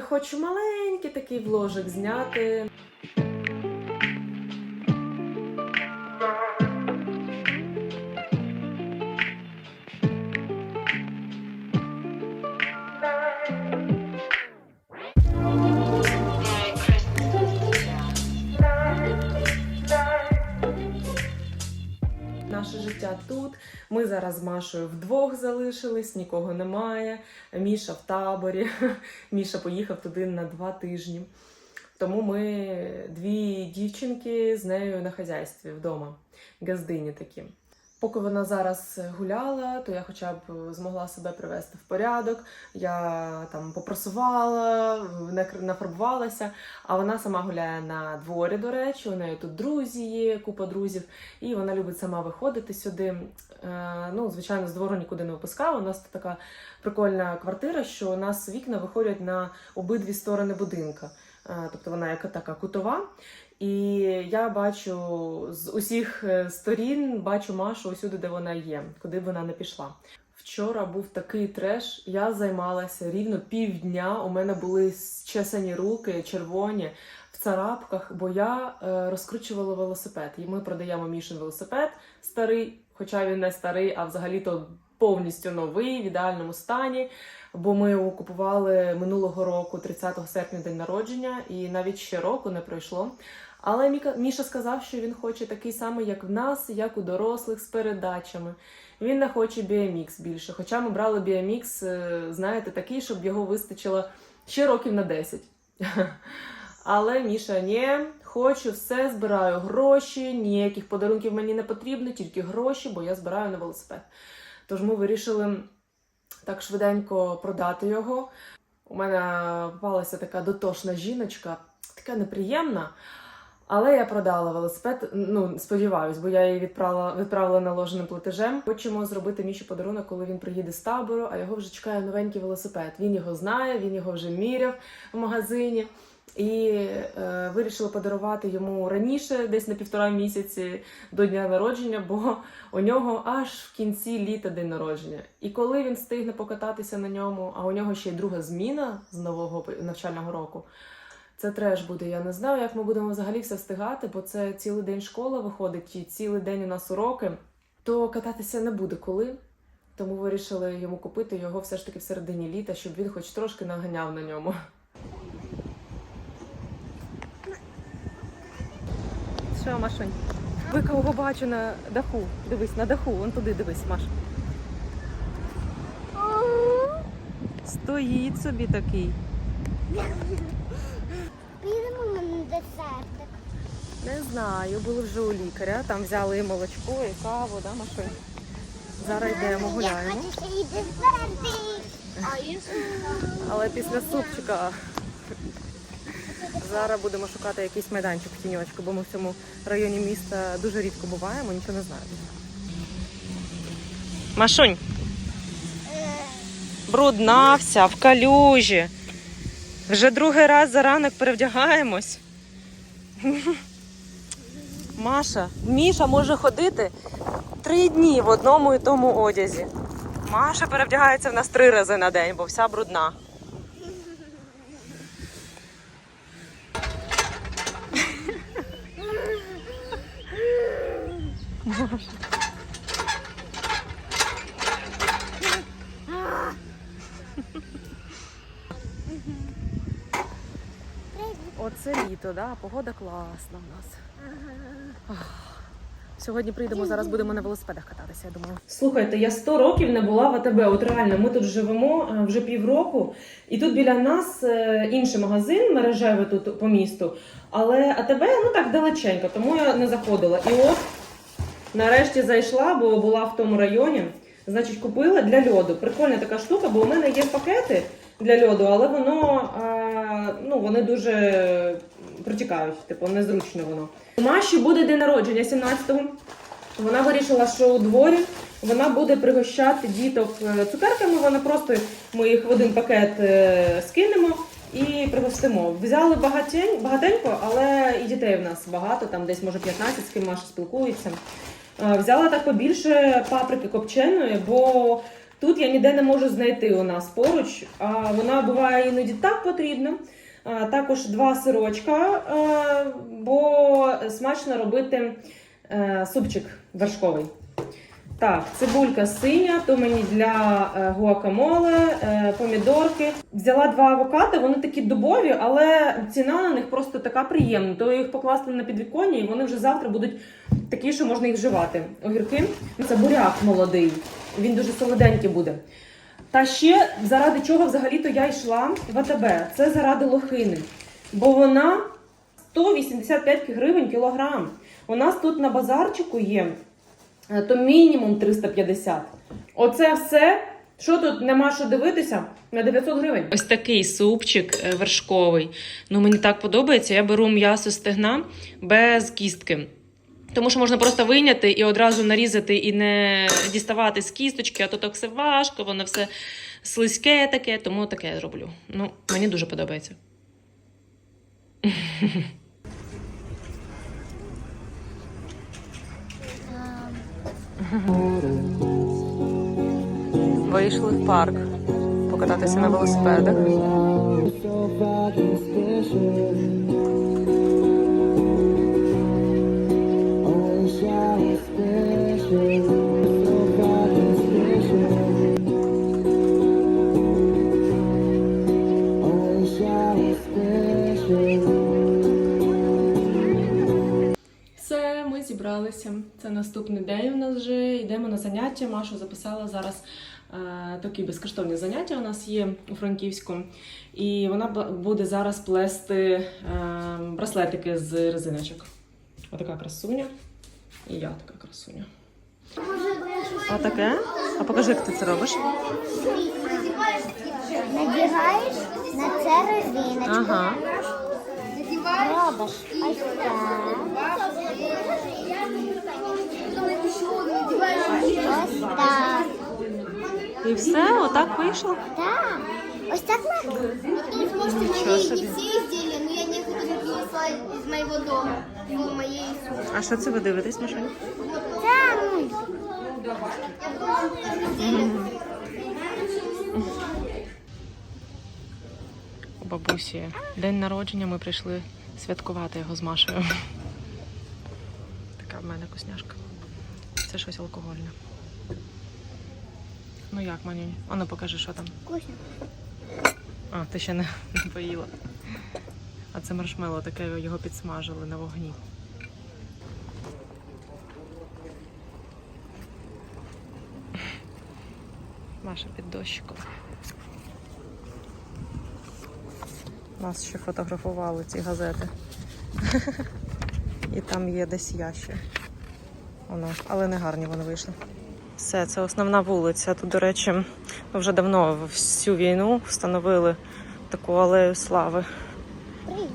Хочу маленький такий вложик зняти. Життя тут. Ми зараз з Машою вдвох залишились, нікого немає. Міша в таборі. Міша поїхав туди на два тижні. Тому ми дві дівчинки з нею на хазяйстві вдома, газдині такі. Поки вона зараз гуляла, то я хоча б змогла себе привести в порядок. Я там попросувала, накр- нафарбувалася, а вона сама гуляє на дворі, до речі. У неї тут друзі є, купа друзів, і вона любить сама виходити сюди. Е, ну, звичайно, з двору нікуди не випускала. У нас така прикольна квартира, що у нас вікна виходять на обидві сторони будинка. Е, Тобто вона як така кутова. І я бачу з усіх е, сторін, бачу Машу усюди, де вона є, куди б вона не пішла. Вчора був такий треш. Я займалася рівно півдня. У мене були зчесані руки, червоні в царапках, бо я е, розкручувала велосипед. І ми продаємо Мішин велосипед старий, хоча він не старий, а взагалі-то повністю новий, в ідеальному стані. Бо ми його купували минулого року, 30 серпня, день народження, і навіть ще року не пройшло. Але Міша сказав, що він хоче такий самий, як в нас, як у дорослих з передачами. Він не хоче BMX більше. Хоча ми брали BMX, е, знаєте, такий, щоб його вистачило ще років на 10. Але Міша, ні, хочу все, збираю гроші, ніяких подарунків мені не потрібно, тільки гроші, бо я збираю на велосипед. Тож ми вирішили так швиденько продати його. У мене попалася така дотошна жіночка, така неприємна. Але я продала велосипед. Ну сподіваюсь, бо я її відправила, відправила наложеним платежем. Хочемо зробити Міші подарунок, коли він приїде з табору, а його вже чекає новенький велосипед. Він його знає, він його вже міряв в магазині. І е, вирішила подарувати йому раніше, десь на півтора місяці до дня народження, бо у нього аж в кінці літа день народження. І коли він встигне покататися на ньому, а у нього ще й друга зміна з нового навчального року. Це треш буде. Я не знаю, як ми будемо взагалі все встигати, бо це цілий день школа виходить, і цілий день у нас уроки. То кататися не буде коли. Тому вирішили йому купити його все ж таки в середині літа, щоб він хоч трошки наганяв на ньому. Що, Машунь? Ви кого бачу на даху? Дивись, на даху, вон туди дивись, Маш. Стоїть собі такий. Підемо на десертик. Не знаю, були вже у лікаря, там взяли і молочко, і каву, да, Машунь? Зараз йдемо, Я гуляємо. хочу ще й десертик. Але після супчика зараз будемо шукати якийсь майданчик в тіньочку, бо ми в цьому районі міста дуже рідко буваємо, нічого не знаємо. Машунь, брудна вся, в калюжі. Вже другий раз за ранок перевдягаємось. Маша, Міша може ходити три дні в одному і тому одязі. Маша перевдягається в нас три рази на день, бо вся брудна. Оце літо, да? погода класна в нас. Сьогодні прийдемо, зараз будемо на велосипедах кататися, я думаю. Слухайте, я 100 років не була в АТБ. От реально, ми тут живемо е, вже півроку, і тут біля нас е, інший магазин мережевий тут по місту. Але АТБ ну так далеченько, тому я не заходила. І от нарешті зайшла, бо була в тому районі. Значить, купила для льоду. Прикольна така штука, бо у мене є пакети для льоду, але воно е, ну, вони дуже протікають, типу, незручно воно. Маші буде день народження 17-го. Вона вирішила, що у дворі вона буде пригощати діток е, цукерками. Вона просто ми їх в один пакет е, скинемо і пригостимо. Взяли багатень, багатенько, але і дітей в нас багато, там десь може 15, з ким Маша спілкується. Взяла так побільше паприки копченої, бо Тут я ніде не можу знайти у нас поруч. А вона буває іноді так потрібна. Також два сирочка, бо смачно робити е, супчик вершковий. Так, цибулька синя, то мені для е, гуакамоле, е, помідорки. Взяла два авокадо, вони такі дубові, але ціна на них просто така приємна. То їх покласти на підвіконня, і вони вже завтра будуть такі, що можна їх вживати. Огірки це буряк молодий, він дуже солоденький буде. Та ще заради чого взагалі-то я йшла в АТБ. Це заради лохини. Бо вона 185 гривень кілограм. У нас тут на базарчику є то мінімум 350. Оце все. Що тут нема що дивитися? На 900 гривень. Ось такий супчик е, вершковий. Ну мені так подобається. Я беру м'ясо стегна без кістки. Тому що можна просто вийняти і одразу нарізати і не діставати з кісточки, а то так все важко, воно все слизьке таке, тому таке я роблю. Ну, мені дуже подобається. Вийшли в парк покататися на велосипедах. Ми. Це наступний день у нас вже. Йдемо на заняття. Машу записала зараз е, такі безкоштовні заняття. У нас є у Франківську. І вона буде зараз плести е, браслетики з резиночок. Отака красуня. І я така красуня. А? А покажи, як ти це робиш. Надягаєш на це резиночку. Ага. Робиш ось так. Так. І все, отак вийшло. Так. Ось так легко. Нічого собі. все изделия, но я некоторые принесла из моего дома, в моей сумке. А що це ви дивитесь, Машунь? Це мультик. У бабусі день народження ми прийшли святкувати його з Машею. Така в мене вкусняшка. Це щось алкогольне. Ну як, Манюнь? А ну покажи, що там. Вкусно. А, ти ще не, не поїла. А це маршмело, таке його підсмажили на вогні. Маша під дощиком. Нас ще фотографували ці газети. І там є десь я ще. Воно, але не гарні вони вийшли. Все, це основна вулиця. Тут, до речі, ми вже давно всю війну встановили таку алею слави. Привіт.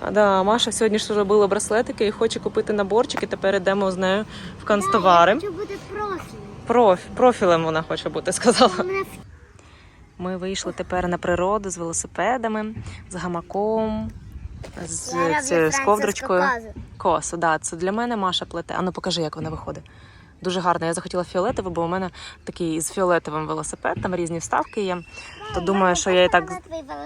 А да, Маша сьогодні ж робила браслетики і хоче купити наборчики. Тепер йдемо з нею в канцтовари. Хочу бути профіль. Проф, профілем вона хоче бути, сказала. Ми вийшли тепер на природу з велосипедами, з гамаком, з, Я цією, з ковдрочкою. козу. Косу, да, це для мене Маша плете. А ну покажи, як вона виходить. Дуже гарно. Я захотіла фіолетовий, бо у мене такий з фіолетовим велосипед, там різні вставки є. То думаю, що я і так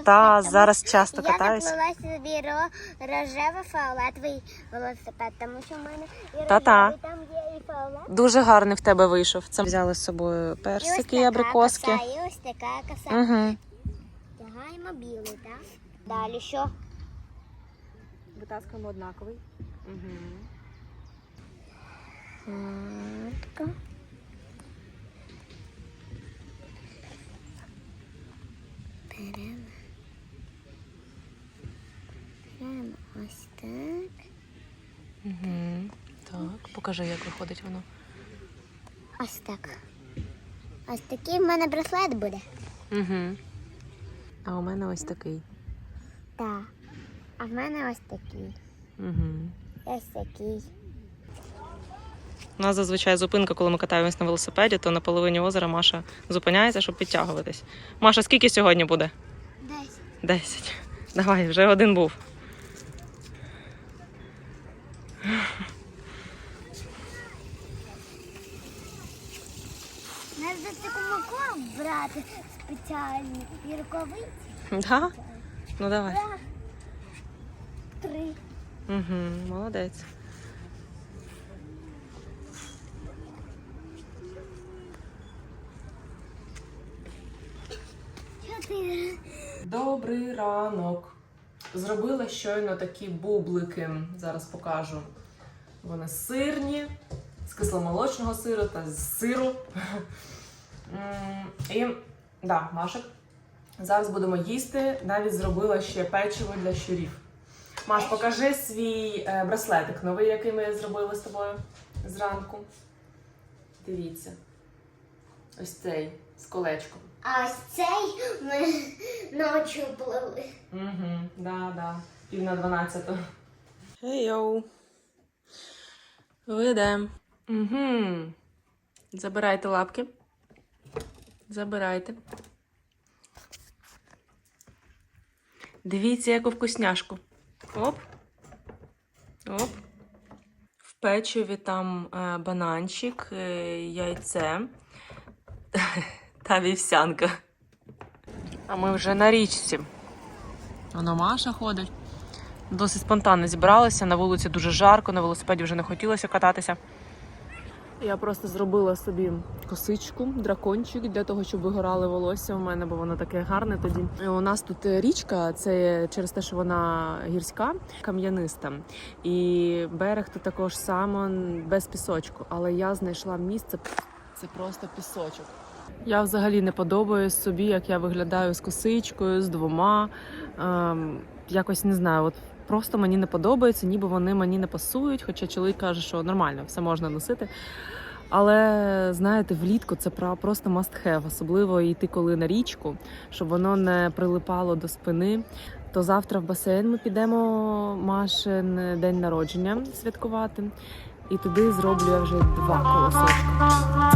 та зараз часто Я катаюсь. заплела собі ро- рожевий фіолетовий велосипед, тому що в мене і Та-та. рожевий, там є і фіолетовий. Дуже гарний в тебе вийшов. Це взяли з собою І ось персики, така абрикоски. коса, і ось така коса. Угу. Тягаємо білий, так? Далі що? Витаскуємо однаковий. Угу. Так. Беремо. Беремо ось так. Угу. Так, покажи, як виходить воно. Ось так. Ось такий в мене браслет буде. Угу. А у мене ось такий. Так. А в мене ось такий. Угу. Ось такий. У нас зазвичай зупинка, коли ми катаємось на велосипеді, то на половині озера Маша зупиняється, щоб підтягуватись. Маша, скільки сьогодні буде? Десь. Десять. Давай, вже один був. Нас до Вірковий. Да? Ну давай. Два. Три. Угу, молодець. Чотири. Добрий ранок. Зробила щойно такі бублики. Зараз покажу. Вони сирні, з кисломолочного сиру та з сиру. І да, Машик. Зараз будемо їсти. Навіть зробила ще печиво для щурів. Маш, покажи свій е, браслетик новий, який ми зробили з тобою зранку. Дивіться. Ось цей з колечком. А ось цей ми ночі плели. Угу, да, да. Пів на дванадцяту. Хей йоу. Ведем. Угу. Забирайте лапки. Забирайте. Дивіться, яку вкусняшку. Оп. Оп. В печиві там е, бананчик, е, яйце та вівсянка. А ми вже на річці. Воно Маша ходить. Досить спонтанно зібралися. На вулиці дуже жарко, на велосипеді вже не хотілося кататися. Я просто зробила собі косичку, дракончик для того, щоб вигорали волосся у мене, бо воно таке гарне тоді. У нас тут річка, це через те, що вона гірська, кам'яниста. І берег тут також само без пісочку. Але я знайшла місце, це просто пісочок. Я взагалі не подобаюсь собі, як я виглядаю з косичкою, з двома. Ем, якось не знаю, от просто мені не подобається, ніби вони мені не пасують, хоча чоловік каже, що нормально, все можна носити. Але знаєте, влітку це просто must have, особливо йти коли на річку, щоб воно не прилипало до спини. То завтра в басейн ми підемо Машин день народження святкувати. І туди зроблю я вже два колосочки.